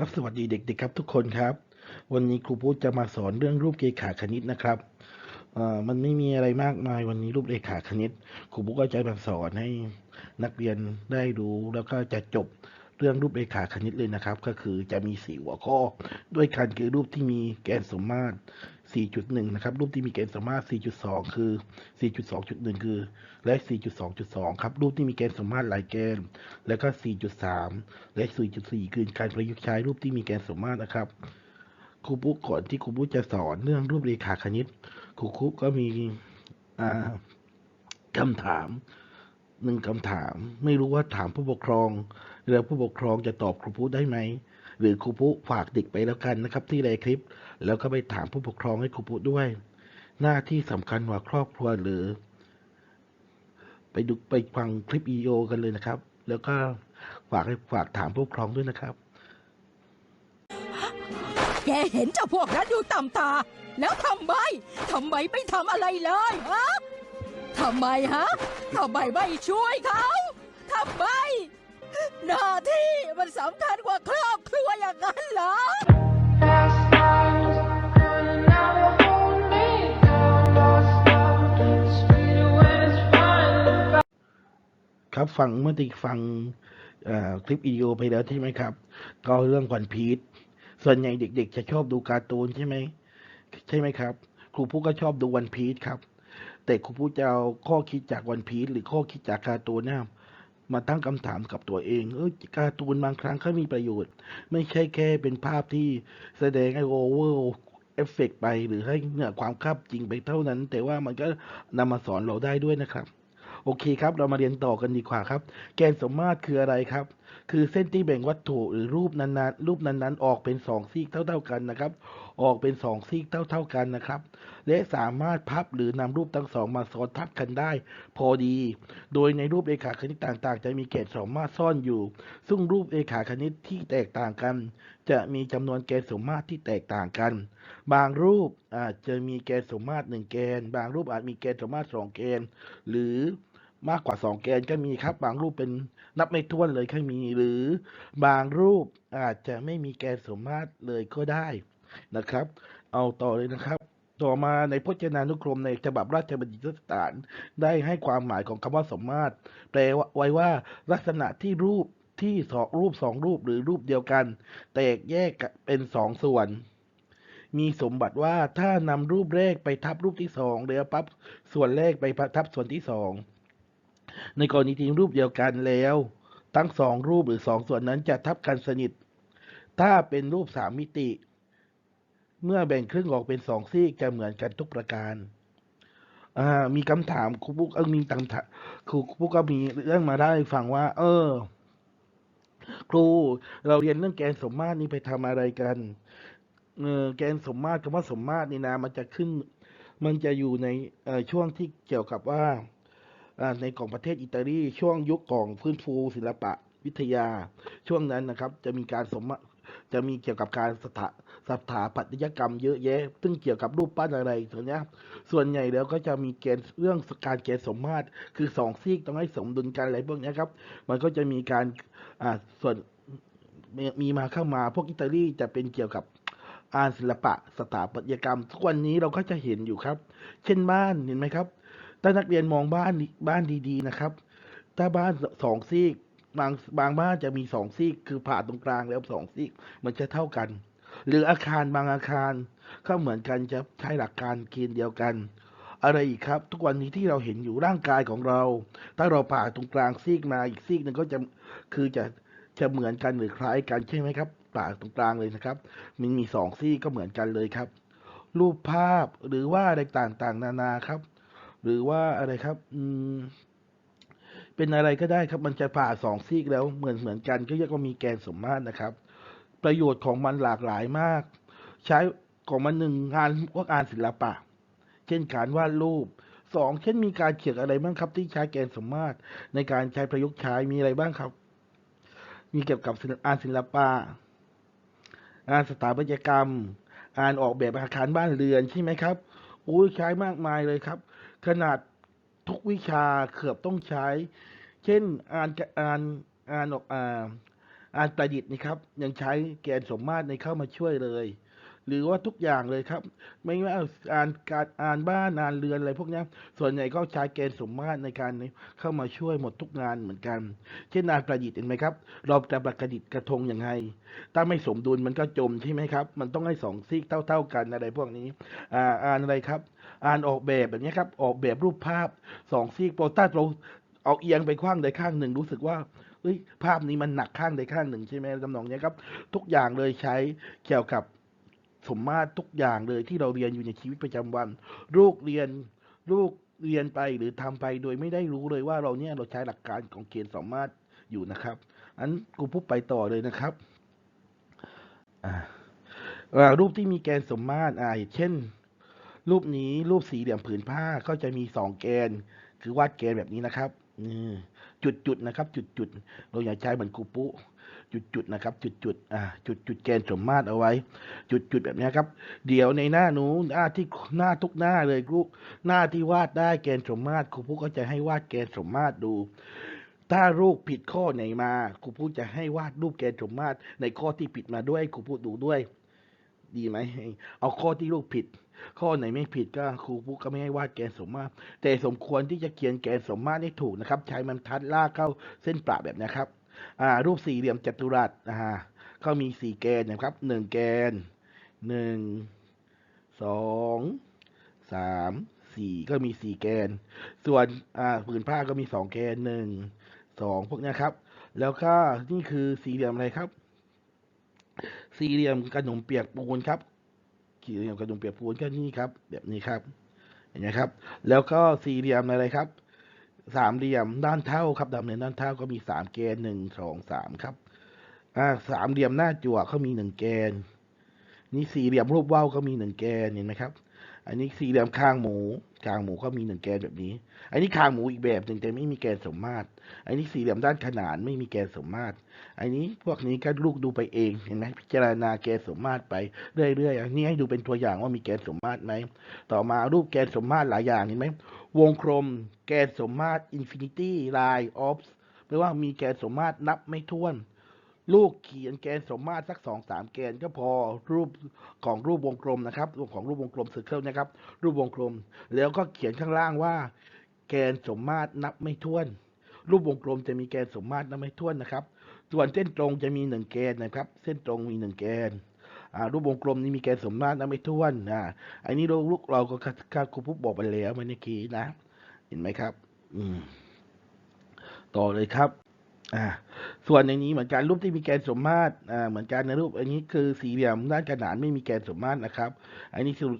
ครับสวัสดีเด็กๆครับทุกคนครับ วันนี้ครูพูดจะมาสอนเรื่องรูปเกขาคณิตนะครับมันไม่มีอะไรมากมายวันนี้รูปเรขาคณิตครูพูก็จะมาสอนให้นักเรียนได้รู้แล้วก็จะจบเรื่องรูปเรขาคณิตเลยนะครับ ก็คือจะมีสี่หัวข้อ ด้วยกันคือรูปที่มีแกนสมมาตร 4.1 นะครับ รูปที่มีแกนสมมาตร 4.2 คือ 4.2.1 คือ และ 4.2.2 ครับ รูปที่มีแกนสมมาตรหลายแกนแล้วก็ 4.3 และ 4.4 คือการประยุกต์ใช้รูปที่มีแกนสมมาตรนะครับ ครูปุ๊กก่อนที่ครูปุ๊กจะสอนเรื่องรูปเรขาคณิต ครูปุ๊กก็มีอ่าคำถามหนึ่งคำถาม ไม่รู้ว่าถามผู้ปกครอง แล้วผู้ปกครองจะตอบครูปุ๊กได้ไหม หรือครูปุ๊ฝากเด็กไปแล้วกันนะครับ ที่ในคลิป แล้วก็ไปถามผู้ปกครองให้ครูปุ๊ด้วย หน้าที่สำคัญกว่าครอบครัวหรือ ไปดูไปฟังคลิปอีโอกันเลยนะครับ แล้วก็ฝากให้ฝากถามผู้ปกครองด้วยนะครับ แกเห็นเจ้าพวกนั้นอยู่ต่ำตา แล้วทำไมทำไมไม่ทำอะไรเลยฮะทำไมฮะทำไมไม่ช่วยเขาทำไมหน้าที่มันสำคัญกว่าครอบ อย่างนั้นเหรอ ครับฟังเมื่อติฟังเอ่อคลิปวิดีโอไปแล้วใช่ไหมครับ ก็เรื่องวันพีชส่วนใหญ่เด็ก ๆ จะชอบดูการ์ตูนใช่ไหมใช่ไหมครับ ครูผู้ก็ชอบดูวันพีชครับ แต่ครูผู้จะเอาข้อคิดจากวันพีชหรือข้อคิดจากการ์ตูนเนี่ย มาตั้งคำถามกับตัวเอง เออการ์ตูนบางครั้งเขามีประโยชน์ ไม่ใช่แค่เป็นภาพที่แสดงให้โอเวอร์เอฟเฟกไปหรือให้เหนือความคาบจริงไปเท่านั้น แต่ว่ามันก็นำมาสอนเราได้ด้วยนะครับโอเคครับ เรามาเรียนต่อกันดีกว่าครับ แกนสมมาตรคืออะไรครับ คือเส้นที่แบ่งวัตถุหรือรูปนั้นๆ รูปนั้นๆ ออกเป็นสองซีกเท่า ๆกันนะครับ ออกเป็นสองซีกเท่า ๆกันนะครับ และสามารถพับหรือนำรูปทั้งสองมาซ้อนทับกันได้ พอดี โดยในรูปเรขาคณิตต่างๆ จะมีแกนสมมาตรซ่อนอยู่ ซึ่งรูปเรขาคณิตที่แตกต่างกัน จะมีจำนวนแกนสมมาตรที่แตกต่างกัน บางรูปอาจจะมีแกนสมมาตรหนึ่งแกนบางรูปอาจมีแกนสมมาตรสองแกนหรือมากกว่าสองแกนก็มีครับ บางรูปเป็นนับไม่ถ้วนเลยก็มี หรือบางรูปอาจจะไม่มีแกนสมมาตรเลยก็ได้นะครับ เอาต่อเลยนะครับ ต่อมาในพจนานุกรมในฉบับราชบัณฑิตยสถานได้ให้ความหมายของคำว่าสมมาตรแปลไว้ว่าลักษณะที่รูปที่สองรูปสองรูปหรือรูปเดียวกัน แตกแยกเป็นสองส่วน มีสมบัติว่าถ้านำรูปแรกไปทับรูปที่สองแล้วปั๊บส่วนแรกไปทับส่วนที่สองในกรณีที่รูปเดียวกันแล้ว ทั้งสองรูปหรือสองส่วนนั้นจะทับกันสนิท ถ้าเป็นรูปสามมิติ เมื่อแบ่งครึ่งออกเป็นสองซีกจะเหมือนกันทุกประการอ่ามีคำถามครูปุ๊กเออมีตังถามครูปุ๊กก็มีเรื่องมาได้ฟังว่า เออ ครู เราเรียนเรื่องแกนสมมาตรนี่ไปทำอะไรกันเออแกนสมมาตรคำว่าสมมาตรนี่นะมันจะขึ้น มันจะอยู่ในช่วงที่เกี่ยวกับว่าอ่าในของประเทศอิตาลีช่วงยุคของฟื้นฟูศิลปะวิทยา ช่วงนั้นนะครับ จะมีการสมมา จะมีเกี่ยวกับการสถาสถาปัตยกรรมเยอะแยะ ซึ่งเกี่ยวกับรูปปั้นอะไรตัวเนี้ย ส่วนใหญ่แล้วก็จะมีเกณฑ์เรื่องการเกณฑ์สมมาตรคือสองซีกต้องให้สมดุลกันอะไรพวกเนี้ยครับ มันก็จะมีการอ่าส่วนมีมีมาเข้ามาพวกอิตาลีจะเป็นเกี่ยวกับอานศิลปะ สถาปัตยกรรมทุกวันนี้เราก็จะเห็นอยู่ครับ เช่นบ้านเห็นไหมครับถ้านักเรียนมองบ้านบ้านดีๆนะครับ ถ้าบ้านสองซีก บางบางบ้านจะมีสองซีก คือผ่าตรงกลางแล้วสองซีก มันจะเท่ากัน หรืออาคารบางอาคารก็เหมือนกันจะใช้หลักการเกณฑ์เดียวกัน อะไรอีกครับ ทุกวันนี้ที่เราเห็นอยู่ร่างกายของเรา ถ้าเราผ่าตรงกลางซีกมาอีกซีกหนึ่งก็จะคือจะจะเหมือนกันหรือคล้ายกันใช่ไหมครับผ่าตรงกลางเลยนะครับ มันมีสองซีกก็เหมือนกันเลยครับ รูปภาพหรือว่าอะไรต่างๆ นานาครับ หรือว่าอะไรครับ อืม เป็นอะไรก็ได้ครับ มันจะผ่าสองซีกแล้วเหมือนเหมือนกันก็เรียกว่ามีแกนสมมาตรนะครับ ประโยชน์ของมันหลากหลายมาก ใช้ของมันหนึ่งงานว่างานศิลปะ เช่นการวาดรูปสองเช่นมีการเขียนอะไรบ้างครับ ที่ใช้แกนสมมาตรในการใช้ประยุกต์ใช้มีอะไรบ้างครับ มีเกี่ยวกับงานศิลปะงานสถาปัตยกรรมงานออกแบบอาคารบ้านเรือนใช่ไหมครับอุ้ยใช้มากมายเลยครับ ขนาด ทุกวิชาเกือบต้องใช้ เช่นอ่านอ่านอ่านออกอ่าอ่านประดิษฐ์นี่ครับ ยังใช้แกนสมมาตรในเข้ามาช่วยเลย หรือว่าทุกอย่างเลยครับ ไม่ว่าอ่านการอ่านบ้านอ่านเรือนอะไรพวกนี้ส่วนใหญ่ก็ใช้แกนสมมาตรในการเข้ามาช่วยหมดทุกงานเหมือนกัน เช่นงานประดิษฐ์เห็นไหมครับ เราจะประดิษฐ์กระทงยังไง ถ้าไม่สมดุลมันก็จมใช่ไหมครับ มันต้องให้สองซีกเท่า ๆกันอะไรพวกนี้อ่าอ่านอะไรครับ อ่านออกแบบแบบนี้ครับ ออกแบบรูปภาพสองซีกโปรต้าเราเอาเอียงไปข้างใดข้างหนึ่งรู้สึกว่าเฮ้ยภาพนี้มันหนักข้างใดข้างหนึ่งใช่ไหมทำนองเนี้ยครับ ทุกอย่างเลยใช้เกี่ยวกับ สมมาตรทุกอย่างเลยที่เราเรียนอยู่ในชีวิตประจำวันลูกเรียนลูกเรียนไปหรือทำไปโดยไม่ได้รู้เลยว่าเราเนี่ยเราใช้หลักการของเกณฑ์สมมาตรอยู่นะครับอันกูพูดไปต่อเลยนะครับอ่ารูปที่มีแกนสมมาตรอ่าเช่น รูปนี้รูปสี่เหลี่ยมผืนผ้าก็จะมีสองแกน คือวาดแกนแบบนี้นะครับ จุดจุดๆนะครับ จุดจุดๆเราอย่าใช้เหมือนกูปุจุดจุดๆนะครับ จุดจุดๆอ่าจุดจุดแกนสมมาตรเอาไว้ จุดจุดๆแบบนี้ครับ เดี๋ยวในหน้านู้นหน้าที่หน้าทุกหน้าเลยลูกหน้าที่วาดได้แกนสมมาตรครูผู้ก็จะให้วาดแกนสมมาตรดู ถ้ารูปผิดข้อไหนมาครูผู้จะให้วาดรูปแกนสมมาตรในข้อที่ผิดมาด้วยครูผู้ดูด้วย ดีไหมเอาข้อที่ลูกผิด ข้อไหนไม่ผิดก็ครูผู้ก็ไม่ให้วาดแกนสมมาตรแต่สมควรที่จะเขียนแกนสมมาตรให้ถูกนะครับ ใช้มันทัดลากเข้าเส้นประแบบนี้ครับอ่ารูปสี่เหลี่ยมจัตุรัสอ่าก็มีสี่แกนนะครับหนึ่งแกนหนึ่งสองสามสี่ก็มีสี่แกน ส่วนอ่าผืนผ้าก็มีสองแกนหนึ่งสองพวกเนี้ยครับ แล้วก็นี่คือสี่เหลี่ยมอะไรครับ สี่เหลี่ยมขนมเปียกปูนครับสี่เหลี่ยมขนมเปียกปูนก็นี่ครับ แบบนี้ครับเห็นไหมครับ แล้วก็สี่เหลี่ยมอะไรครับสามเหลี่ยมด้านเท่าครับดำเนินด้านเท่าก็มีสามแกนหนึ่งสองสามครับอ่าสามเหลี่ยมหน้าจั่วเขามีหนึ่งแกน นี่สี่เหลี่ยมรูปว่าวก็มีหนึ่งแกนเห็นไหมครับ อันนี้สี่เหลี่ยมคางหมู คางหมูก็มีหนึ่งแกนแบบนี้ อันนี้คางหมูอีกแบบหนึ่งแต่ไม่มีแกนสมมาตร อันนี้สี่เหลี่ยมด้านขนานไม่มีแกนสมมาตร อันนี้พวกนี้ก็ลูกดูไปเองเห็นไหมพิจารณาแกนสมมาตรไปเรื่อยๆอันนี้ให้ดูเป็นตัวอย่างว่ามีแกนสมมาตรไหมต่อมารูปแกนสมมาตรหลายอย่างเห็นไหมวงกลมแกนสมมาตรอินฟินิตี้ไลน์ออฟแปลว่ามีแกนสมมาตรนับไม่ถ้วน ลูกเขียนแกนสมมาตรสักสองสามแกนก็พอรูปของรูปวงกลมนะครับ รูปของรูปวงกลมซ r ร์เคิลนะครับ รูปวงกลม แล้วก็เขียนข้างล่างว่า แกนสมมาตรนับไม่ถ้วน รูปวงกลมจะมีแกนสมมาตรนับไม่ถ้วนนะครับ ส่วนเส้นตรงจะมีหนึ่งแกนนะครับ เส้นตรงมีหนึ่งแกนรูปวงกลมนี้มีแกนสมมาตรนับไม่ถ้วนอ่าอันนี้เราลูกเราก็คาครูผู้บอกไปแล้วเมื่อกี้นะ เห็นไหมครับ อืมต่อเลยครับ อ่าส่วนในนี้เหมือนกันรูปที่มีแกนสมมาตรอ่าเหมือนกันในรูปอันนี้คือสี่เหลี่ยมด้านขนานไม่มีแกนสมมาตรนะครับ อันนี้คือ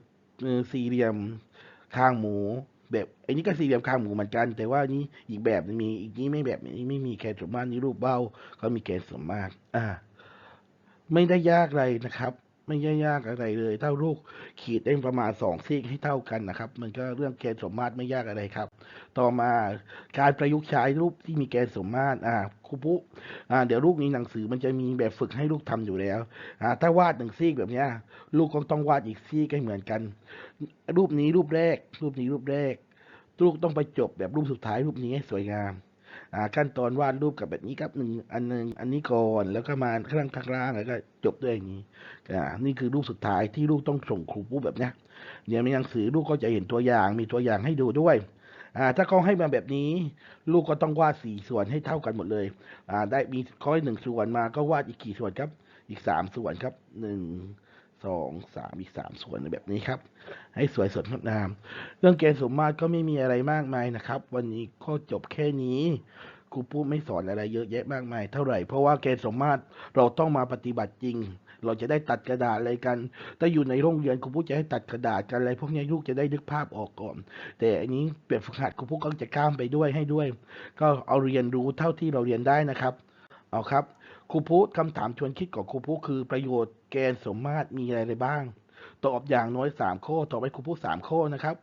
สี่เหลี่ยมคางหมูแบบอันนี้ก็สี่เหลี่ยมคางหมูเหมือนกัน แต่ว่านี้อีกแบบนึงมีอีกนี้ไม่แบบนี้ไม่มีแกนสมมาตรนี่รูปเบ้าก็มีแกนสมมาตรอ่า ไม่ได้ยากอะไรนะครับ ไม่ยากอะไรเลย เท่าลูกขีดได้ประมาณสองซีกให้เท่ากันนะครับ มันก็เรื่องแกนสมมาตรไม่ยากอะไรครับ ต่อมาการประยุกต์ใช้รูปที่มีแกนสมมาตรอ่าครูปุ๊อ่าเดี๋ยวลูกนี้หนังสือมันจะมีแบบฝึกให้ลูกทำอยู่แล้วอ่าถ้าวาดหนึ่งซีกแบบเนี้ย ลูกก็ต้องวาดอีกซีกให้เหมือนกัน รูปนี้รูปแรก รูปนี้รูปแรกลูกต้องไปจบแบบรูปสุดท้ายรูปนี้ให้สวยงาม ขั้นตอนวาดรูปกับแบบนี้ครับหนึ่งอันหนึ่งอันนี้ก่อนแล้วก็มาข้างล่างข้างแล้วก็จบด้วยอย่างนี้อ่านี่คือรูปสุดท้ายที่ลูกต้องส่งครูปุ๊บแบบนี้เดี๋ยวในหนังสือลูกก็จะเห็นตัวอย่างมีตัวอย่างให้ดูด้วยอ่าถ้าเขาให้มาแบบนี้ ลูกก็ต้องวาดสี่ส่วนให้เท่ากันหมดเลยอ่าได้มีข้อหนึ่งส่วนมาก็วาดอีกกี่ส่วนครับ อีกสามส่วนครับหนึ่ง สองสามอีกสามส่วนแบบนี้ครับ ให้สวยสดงดงาม เรื่องเกณฑ์สมมาตรก็ไม่มีอะไรมากมายนะครับ วันนี้ก็จบแค่นี้ครูปุ๊ไม่สอนอะไรเยอะแยะมากมายเท่าไหร่เพราะว่าเกณฑ์สมมาตรเราต้องมาปฏิบัติจริง เราจะได้ตัดกระดาษอะไรกันถ้าอยู่ในโรงเรียนครูปุ๊จะให้ตัดกระดาษกันอะไรพวกนี้ลูกจะได้นึกภาพออกก่อน แต่อันนี้เปรียบฝึกหัดครูปุ๊ก็จะข้ามไปด้วยให้ด้วย ก็เอาเรียนรู้เท่าที่เราเรียนได้นะครับ เอาครับ ครูปุ๊คำถามชวนคิดของครูปุ๊คือประโยชน์แกนสมมาตรมีอะไรบ้าง ตอบอย่างน้อยสามข้อตอบให้ครูปุ๊สามข้อนะครับ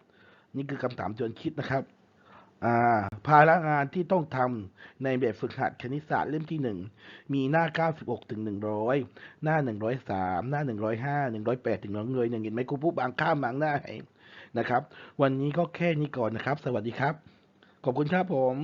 นี่คือคำถามชวนคิดนะครับภาระงานที่ต้องทำในแบบฝึกหัดคณิตศาสตร์เล่มที่หนึ่งมีหน้า 96ถึง100 หน้า 103 หน้า 105 108ถึง100เงยอย่างเห็นไหมครูปุ๊บางข้ามบางหน้าให้นะครับ วันนี้ก็แค่นี้ก่อนนะครับ สวัสดีครับ ขอบคุณครับผม